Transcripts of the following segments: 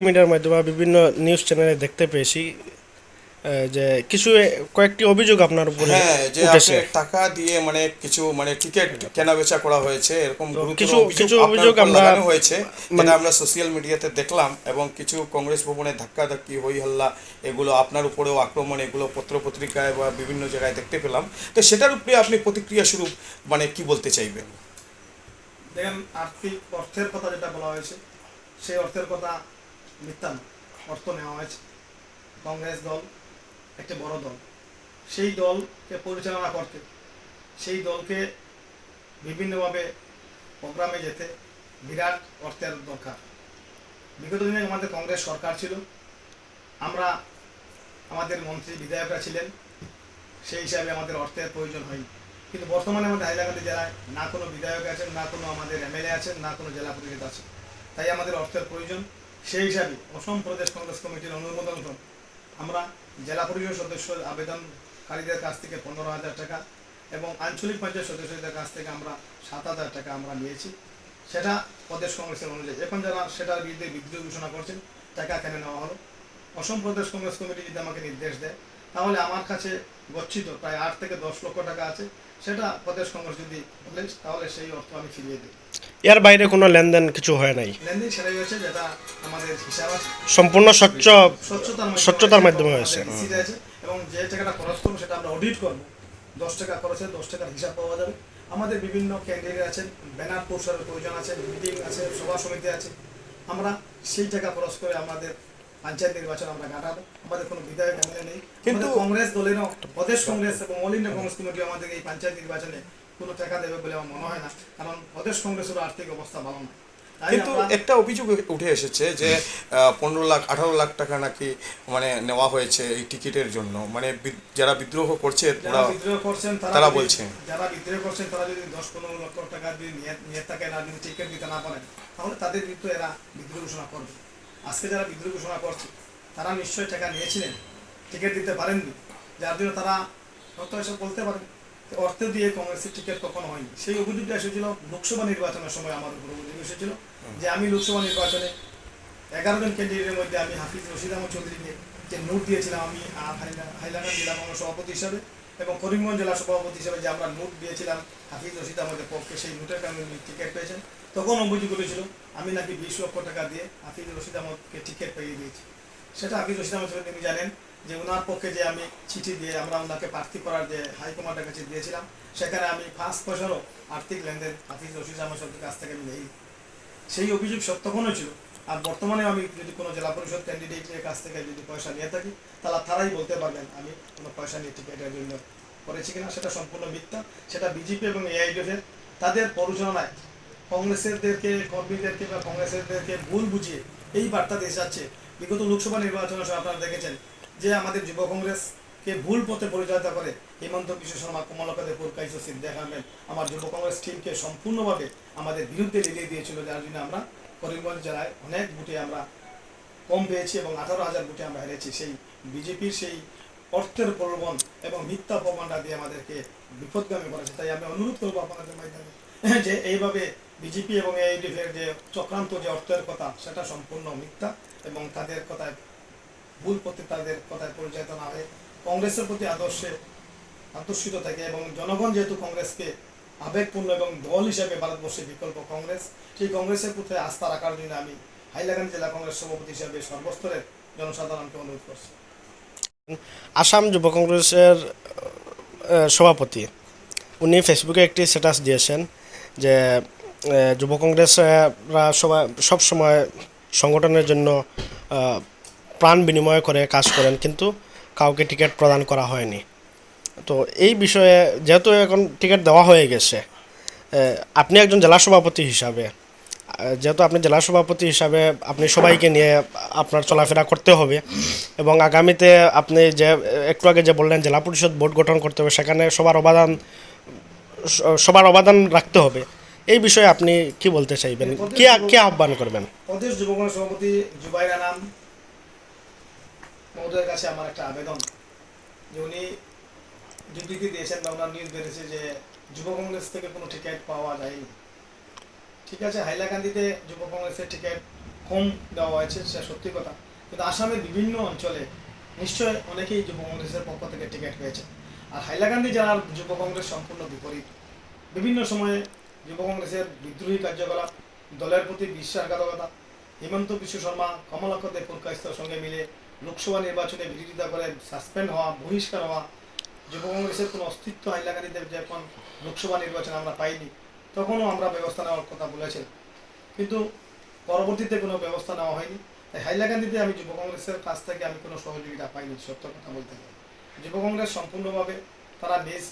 মিডিয়ার মাধ্যমে বিভিন্ন নিউজ চ্যানেলে দেখতে পেয়েছি যে কিছু কয়েকটি অভিযোগ আপনার উপরে হ্যাঁ যে আপনি টাকা দিয়ে মানে কিছু মানে টিকিট কেনা বেচা করা হয়েছে এরকম গুরুতর কিছু- অভিযোগ কিছু আপনার অভিযোগ আমরা- হয়েছে মানে- আমরা সোশ্যাল মিডিয়াতে দেখলাম এবং কিছু কংগ্রেস ভবনে ধাক্কাধাক্কি হই হল্লা এগুলো আপনার উপরেও আক্রমণ এগুলো পত্র পত্রিকায় বা বিভিন্ন জায়গায় দেখতে পেলাম। তো সেটার উপরে আপনি প্রতিক্রিয়া স্বরূপ মানে কি বলতে চাইবেন? দেখেন আর্থিক অর্থের কথা যেটা বলা হয়েছে সেই অর্থের কথা মিথ্যা না অর্থ নেওয়া হয়েছে। কংগ্রেস দল একটি বড় দল। সেই দলকে পরিচালনা করতে, সেই দলকে বিভিন্নভাবে প্রোগ্রামে যেতে বিরাট অর্থের দরকার। বিগত দিনে আমাদের কংগ্রেস সরকার ছিল। আমরা আমাদের মন্ত্রী বিধায়করা ছিলেন, সেই হিসাবে আমাদের অর্থের প্রয়োজন হয়নি। কিন্তু বর্তমানে আমাদের হাইলাকান্দি জেলায় না কোনো বিধায়ক আছেন, না কোনো আমাদের এমএলএ আছেন, না কোনো জেলা পরিষদ আছে তাই আমাদের অর্থের প্রয়োজন। সেই হিসাবে অসম প্রদেশ কংগ্রেস কমিটির অনুমোদন আমরা জেলা পরিষদ সদস্য আবেদনকারীদের কাছ থেকে পনেরো হাজার টাকা এবং আঞ্চলিক পঞ্চায়েত সদস্যদের কাছ থেকে আমরা সাত হাজার টাকা আমরা নিয়েছি। সেটা প্রদেশ কংগ্রেসের অনুযায়ী। এখন যারা সেটার বিরুদ্ধে বিদ্রোহ ঘোষণা করছেন, টাকা কেন নেওয়া হলো? অসম প্রদেশ কংগ্রেস কমিটি যদি আমাকে নির্দেশ দেয়, তাহলে আমার কাছে গচ্ছিত প্রায় আট থেকে দশ লক্ষ টাকা আছে। সেটা প্রদেশ কংগ্রেস যদি বলে তাহলে সেই অর্থ আমি ফিরিয়ে দিই এর বাইরে কোনো লেনদেন কিছু হয় নাই? লেনদেন সেটাই হচ্ছে যেটা আমাদের হিসাব আছে। সম্পূর্ণ স্বচ্ছ স্বচ্ছতার মাধ্যমে হয়েছে, এবং হয়েছে। আছে এবং যে টাকাটা খরচ করব সেটা আমরা অডিট করব। দশ টাকা খরচে দশ টাকার হিসাব পাওয়া যাবে। আমাদের বিভিন্ন ক্যান্ডিডেট আছেন ব্যানার পোস্টারের প্রয়োজন আছে মিটিং আছে সভা সমিতি আছে। আমরা সেই টাকা খরচ করে আমাদের পঞ্চায়েত নির্বাচন আমরা কাটাবো। আমাদের কোনো বিধায়ক এমএলএ নেই। কিন্তু- কিন্তু কংগ্রেস দলেরও প্রদেশ কংগ্রেস এবং অল ইন্ডিয়া কংগ্রেস কমিটি আমাদের এই পঞ্চায়েত নির্বাচনে কোনো টাকা দেবে বলে আমার মনে হয় না। কারণ প্রদেশ কংগ্রেসের আর্থিক অবস্থা ভালো না। কিন্তু একটা অভিযোগ উঠে এসেছে যে পনেরো লাখ আঠারো লাখ টাকা নাকি মানে নেওয়া হয়েছে এই টিকিটের জন্য। মানে যারা বিদ্রোহ করছে যারা বিদ্রোহ করছেন তারা বলছে। যারা বিদ্রোহ করছেন তারা যদি দশ পনেরো লক্ষ টাকা যদি নিয়ে থাকেন আর যদি টিকিট দিতে না পারেন তাহলে তাদের বিরুদ্ধে এরা বিদ্রোহ ঘোষণা করবে। আজকে যারা বিদ্রোহ ঘোষণা করছে, তারা নিশ্চয়ই টাকা নিয়েছিলেন টিকিট দিতে পারেননি। যার জন্য তারা হয়তো এসব বলতে পারেন অর্থ দিয়ে কংগ্রেসের টিকিট কখনো হয়নি। সেই অভিযোগটা এসেছিল লোকসভা নির্বাচনের সময় আমার উপর অভিযোগ এসেছিল, যে আমি লোকসভা নির্বাচনে এগারো জন ক্যান্ডিডেটের মধ্যে আমি হাফিজ রশিদ আহমদ চৌধুরীকে যে নোট দিয়েছিলাম, আমি হাইলাকান্দি জেলা কংগ্রেস সভাপতি হিসাবে এবং করিমগঞ্জ জেলা সভাপতি হিসেবে যে আমরা নোট দিয়েছিলাম, হাফিজ রশিদ আহমদের পক্ষে সেই নোটের কারণে উনি টিকিট পেয়েছেন। তখন অভিযোগ করেছিল আমি নাকি বিশ লক্ষ টাকা দিয়ে হাফিজ রশিদ আহমদকে টিকিট পেয়ে দিয়েছি সেটা হাফিজ রশিদ আহমদ তিনি জানেন যে ওনার পক্ষে যে আমি চিঠি দিয়ে আমরা ওনাকে প্রার্থী করার যে হাইকমান্ডের কাছে দিয়েছিলাম, সেখানে আমি পাঁচ পয়সারও আর্থিক লেনদেন হাফিজ রশিদ সাহেবের কাছ থেকে আমি নেই। সেই অভিযোগ সত্যক্ষণও ছিল? আর বর্তমানে আমি যদি কোনো জেলা পরিষদ ক্যান্ডিডেটের কাছ থেকে যদি পয়সা নিয়ে থাকি, তাহলে তারাই বলতে পারবেন আমি কোনো পয়সা নিয়ে টিকিটের জন্য করেছি কিনা, সেটা সম্পূর্ণ মিথ্যা। সেটা বিজেপি এবং এআইডিএফের তাদের পরিচালনায় কংগ্রেসেরদেরকে, কর্মীদেরকে বা কংগ্রেসেরদেরকে ভুল বুঝিয়ে এই বার্তা দিয়ে যাচ্ছে। বিগত লোকসভা নির্বাচনের সময় আপনারা দেখেছেন যে আমাদের যুব কংগ্রেসকে ভুল পথে পরিচালিত করে হেমন্ত বিশ্ব শর্মা কমলকা দেপুর কাইসো সিদ্দিক আহমেদ আমার যুব কংগ্রেস টিমকে সম্পূর্ণভাবে আমাদের বিরুদ্ধে লিলিয়ে দিয়েছিল, যার জন্য আমরা করিমগঞ্জ জেলায় অনেক বুটে আমরা কম পেয়েছি এবং আঠারো হাজার বুটে আমরা হেরেছি। সেই বিজেপির সেই অর্থের প্রলোভন এবং মিথ্যা প্রমাণটা দিয়ে আমাদেরকে বিপদগামী করেছে। তাই আমি অনুরোধ করব আপনাদের মাধ্যমে যে এইভাবে বিজেপি এবং এইডিএফের যে চক্রান্ত যে অর্থের কথা, সেটা সম্পূর্ণ মিথ্যা এবং তাদের কথায় ভুল পথে তাদের কথায় পরিচালিত না হয়ে। কংগ্রেসের প্রতি আদর্শে আদর্শিত থাকে এবং জনগণ যেহেতু কংগ্রেসকে আবেগপূর্ণ এবং দল হিসেবে ভারতবর্ষের বিকল্প কংগ্রেস। সেই কংগ্রেসের প্রতি আস্থা রাখার জন্য আমি হাইলাকান্দি জেলা কংগ্রেস সভাপতি হিসেবে সর্বস্তরের জনসাধারণকে অনুরোধ করছি। আসাম যুব কংগ্রেসের সভাপতি। উনি ফেসবুকে একটি স্ট্যাটাস দিয়েছেন যে যুব কংগ্রেসরা সবাই, সব সময় সংগঠনের জন্য প্রাণ বিনিময় করে কাজ করেন, কিন্তু কাউকে টিকিট প্রদান করা হয়নি। তো এই বিষয়ে যেহেতু এখন টিকিট দেওয়া হয়ে গেছে আপনি একজন জেলা সভাপতি হিসাবে যেহেতু আপনি জেলা সভাপতি হিসাবে আপনি সবাইকে নিয়ে আপনার চলাফেরা করতে হবে এবং আগামীতে আপনি যে একটু আগে যে বললেন জেলা পরিষদ বোর্ড গঠন করতে হবে সেখানে সবার অবদান সবার অবদান রাখতে হবে এই বিষয়ে আপনি কি বলতে চাইবেন? কি কি আহ্বান করবেন? প্রদেশ যুব সভাপতি জুবাইর আনাম মহোদয়ের কাছে আমার একটা আবেদন যে উনি বিবৃতি দিয়েছেন বা ওনার নিউজ বেরিয়েছে যে যুব কংগ্রেস থেকে কোনো টিকিট পাওয়া যায়নি। ঠিক আছে হাইলাকান্দিতে যুব কংগ্রেসের টিকিট কম দেওয়া হয়েছে, সেটা সত্যি কথা। কিন্তু আসামের বিভিন্ন অঞ্চলে নিশ্চয় অনেকেই যুব কংগ্রেসের পক্ষ থেকে টিকিট পেয়েছে। আর হাইলাকান্দি জেলার যুব কংগ্রেস সম্পূর্ণ বিপরীত, বিভিন্ন সময়ে যুব কংগ্রেসের বিদ্রোহী কার্যকলাপ, দলের প্রতি বিশ্বাসঘাতকতা, হিমন্ত বিশ্ব শর্মা কমলাক্ষ দেব সঙ্গে মিলে লোকসভা নির্বাচনে বিরোধিতা করে সাসপেন্ড হওয়া, বহিষ্কার হওয়া যুব কংগ্রেসের কোনো অস্তিত্ব হাইলাকান্দিতে যখন লোকসভা নির্বাচন আমরা পাইনি, তখনও আমরা ব্যবস্থা নেওয়ার কথা বলেছিলাম কিন্তু পরবর্তীতে কোনো ব্যবস্থা নেওয়া হয়নি। তাই হাইলাকান্দিতে আমি যুব কংগ্রেসের কাছ থেকে আমি কোনো সহযোগিতা পাইনি, সত্য কথা বলতে গেলে। যুব কংগ্রেস সম্পূর্ণভাবে তারা নিজ,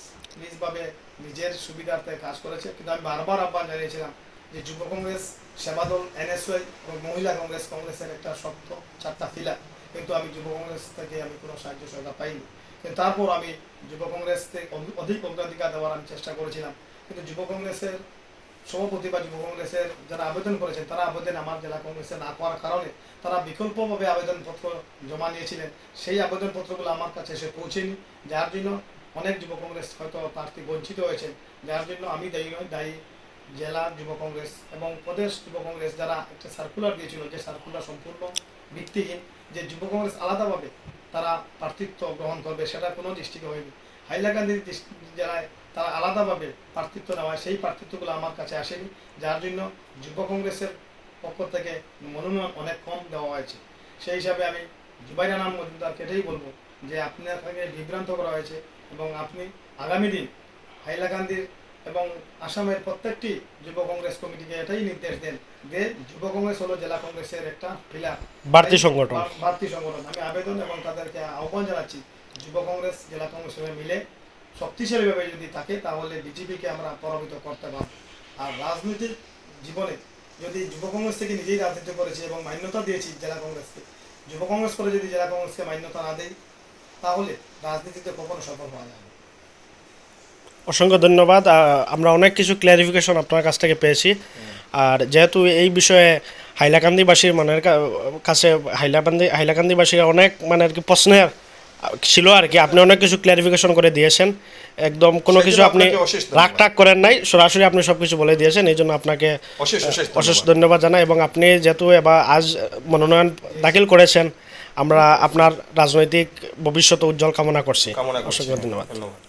নিজভাবে নিজের সুবিধার্থে কাজ করেছে। কিন্তু আমি বারবার আহ্বান জানিয়েছিলাম যে যুব কংগ্রেস সেবাদল এনএসওয়াই এবং মহিলা কংগ্রেস, কংগ্রেসের একটা শক্ত চারটা ফিলা। কিন্তু আমি যুব কংগ্রেস থেকে আমি কোনো সাহায্য সহায়তা পাইনি। তারপর আমি যুব কংগ্রেস থেকে অধিক অগ্রাধিকার দেওয়ার আমি চেষ্টা করেছিলাম। কিন্তু যুব কংগ্রেসের সভাপতি বা যুব কংগ্রেসের যারা আবেদন করেছেন, তারা আবেদন আমার জেলা কংগ্রেসে না করার কারণে তারা বিকল্পভাবে আবেদনপত্র জমা নিয়েছিলেন। সেই আবেদনপত্রগুলো আমার কাছে এসে পৌঁছেনি। যার জন্য অনেক যুব কংগ্রেস হয়তো প্রার্থী বঞ্চিত হয়েছেন। যার জন্য আমি দায়ী নয় দায়ী জেলা যুব কংগ্রেস এবং প্রদেশ যুব কংগ্রেস যারা একটা সার্কুলার দিয়েছিল, যে সার্কুলার সম্পূর্ণ ভিত্তিহীন যে যুব কংগ্রেস আলাদাভাবে তারা প্রার্থিত্ব গ্রহণ করবে, সেটা কোনো ডিস্ট্রিক্টে হয়নি। হাইলাকান্দি জেলায় তারা আলাদাভাবে প্রার্থিত্ব নেওয়ায় সেই প্রার্থিত্বগুলো আমার কাছে আসেনি। যার জন্য যুব কংগ্রেসের পক্ষ থেকে মনোনয়ন অনেক কম দেওয়া হয়েছে। সেই হিসাবে আমি জুবাইরা নাম মজুমদারকে এটাই বলব যে আপনাকে বিভ্রান্ত করা হয়েছে এবং আপনি আগামী দিন হাইলাকান্দির এবং আসামের প্রত্যেকটি যুব কংগ্রেস কমিটিকে এটাই নির্দেশ দেন যে যুব কংগ্রেস হলো জেলা কংগ্রেসের একটা ফিলার বাড়তি সংগঠন। বাড়তি সংগঠন। আমি আবেদন এবং তাদেরকে আহ্বান জানাচ্ছি যুব কংগ্রেস জেলা কংগ্রেস সঙ্গে মিলে শক্তিশালীভাবে যদি থাকে তাহলে বিজেপিকে আমরা পরাজিত করতে পারব। আর রাজনৈতিক জীবনে যদি যুব কংগ্রেস থেকে নিজেই রাজনীতি করেছি এবং মান্যতা দিয়েছি জেলা কংগ্রেসকে যুব কংগ্রেস করে যদি জেলা কংগ্রেসকে মান্যতা না দেয় তাহলে রাজনীতিতে কখনো সফল হওয়া যায় অসংখ্য ধন্যবাদ। আমরা অনেক কিছু ক্ল্যারিফিকেশন আপনার কাছ থেকে পেয়েছি। আর যেহেতু এই বিষয়ে হাইলাকান্দিবাসীর মনের কাছে হাইলাকান্দি হাইলাকান্দিবাসীর অনেক মানে আর কি প্রশ্নের ছিল আর কি। আপনি অনেক কিছু ক্ল্যারিফিকেশন করে দিয়েছেন। একদম কোনো কিছু আপনি। রাগ টাগ করেন নাই। সরাসরি আপনি সব কিছু বলে দিয়েছেন। এই জন্য আপনাকে অশেষ ধন্যবাদ। জানাই। এবং আপনি যেহেতু এবার আজ মনোনয়ন দাখিল করেছেন আমরা আপনার রাজনৈতিক ভবিষ্যৎ উজ্জ্বল কামনা করছি। কামনা করছি। অসংখ্য ধন্যবাদ। ধন্যবাদ।